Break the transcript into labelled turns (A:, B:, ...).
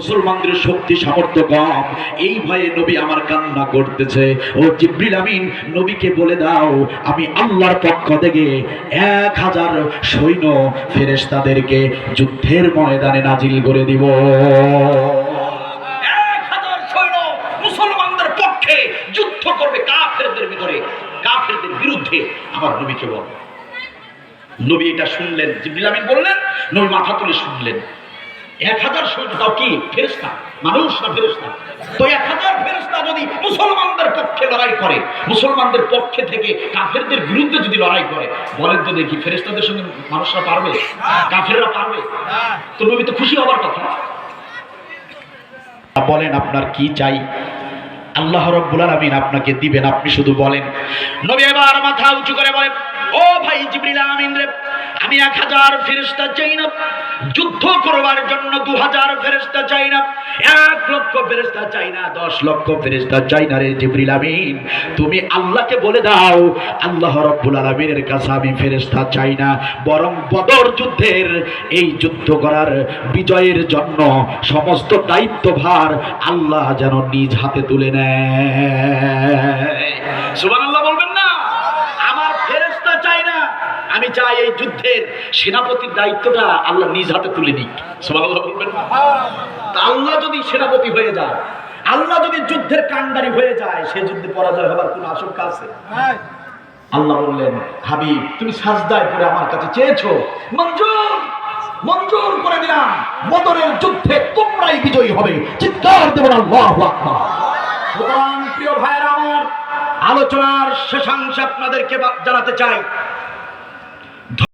A: মুসলমানদের শক্তি, সামর্থ্য কম। এই ভয়ে নবী আমার কান্না করতেছে। ও জিব্রিল আমিন, নবীকে বলে দাও, আমি আল্লাহর পক্ষ থেকে এক হাজার সৈন্য ফেরেশতাদেরকে যুদ্ধের ময়দানে নাজিল করে দিব। নবী এটা শুনলেন, জিব্রিল আমিন বললেন, নবী মাথা তুলে শুনলেন। এক হাজার কি? মানুষ না তো এক হাজার যদি মুসলমানদের পক্ষে লড়াই করে, মুসলমানদের পক্ষে থেকে কাফেরদের বিরুদ্ধে যদি লড়াই করে, বলেন তো দেখি ফেরেস্তাদের সঙ্গে মানুষরা পারবে? কাফেররা পারবে? তো নবী তো খুশি হবার কথা। বলেন, আপনার কি চাই? আল্লাহ রব্বুল আলামিন আপনাকে দিবেন, আপনি শুধু বলেন। নবী এবার মাথা উঁচু করে বলেন, ও ভাই জিবরিল আমিন রে আমি এক হাজার ফেরেশতা চাই না যুদ্ধ করবার জন্য দু হাজার ফেরেশতা চাই না এক লক্ষ ফেরেশতা চাই না দশ লক্ষ ফেরেশতা চাই না রে জিবরিল আমিন। তুমি আল্লাহকে বলে দাও, আল্লাহ রব্বুল আলামিনের কাছে আমি ফেরেশতা চাই না বরং বদর যুদ্ধের এই যুদ্ধ করার বিজয়ের জন্য সমস্ত দায়িত্বভার আল্লাহ যেন নিজ হাতে তুলে নেয়। সুবহানাল্লাহ বলবেন না আমার ফেরেশতা চাই না আমি চাই এই যুদ্ধের সেনাপতির দায়িত্বটা আল্লাহ নিজ হাতে তুলে নিক বলবেন। আল্লাহ যদি সেনাপতি হয়ে যায় আল্লাহ যদি যুদ্ধের কান্ডারি হয়ে যায় সে যুদ্ধে পরাজয় হবার কোনো আশঙ্কা আছে? আল্লাহ বললেন হাবিব তুমি সাজদায় করে আমার কাছে চেয়েছো। মঞ্জুর মঞ্জুর করে দিলাম। বদরের যুদ্ধে তোমরাই বিজয়ী হবে। চিৎকার দেবেন আল্লাহ সুতরাং প্রিয় ভাইয়েরা আমার আলোচনার শেষাংশ আপনাদেরকে জানাতে চাই।